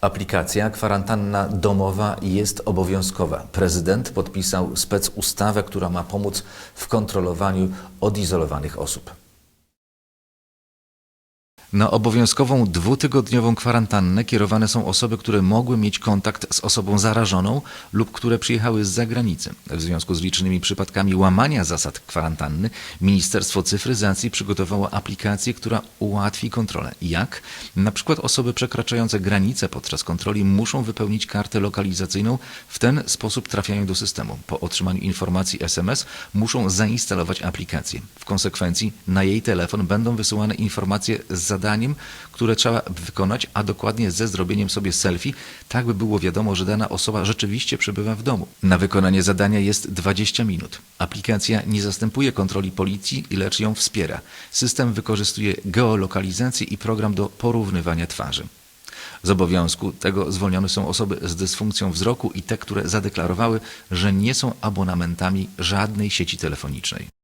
Aplikacja kwarantanna domowa jest obowiązkowa. Prezydent podpisał specustawę, która ma pomóc w kontrolowaniu odizolowanych osób. Na obowiązkową dwutygodniową kwarantannę kierowane są osoby, które mogły mieć kontakt z osobą zarażoną lub które przyjechały z zagranicy. W związku z licznymi przypadkami łamania zasad kwarantanny, Ministerstwo Cyfryzacji przygotowało aplikację, która ułatwi kontrolę. Jak? Na przykład osoby przekraczające granice podczas kontroli muszą wypełnić kartę lokalizacyjną. W ten sposób trafiają do systemu. Po otrzymaniu informacji SMS muszą zainstalować aplikację. W konsekwencji na jej telefon będą wysyłane informacje z zadaniem, które trzeba wykonać, a dokładnie ze zrobieniem sobie selfie, tak by było wiadomo, że dana osoba rzeczywiście przebywa w domu. Na wykonanie zadania jest 20 minut. Aplikacja nie zastępuje kontroli policji, lecz ją wspiera. System wykorzystuje geolokalizację i program do porównywania twarzy. Z obowiązku tego zwolnione są osoby z dysfunkcją wzroku i te, które zadeklarowały, że nie są abonamentami żadnej sieci telefonicznej.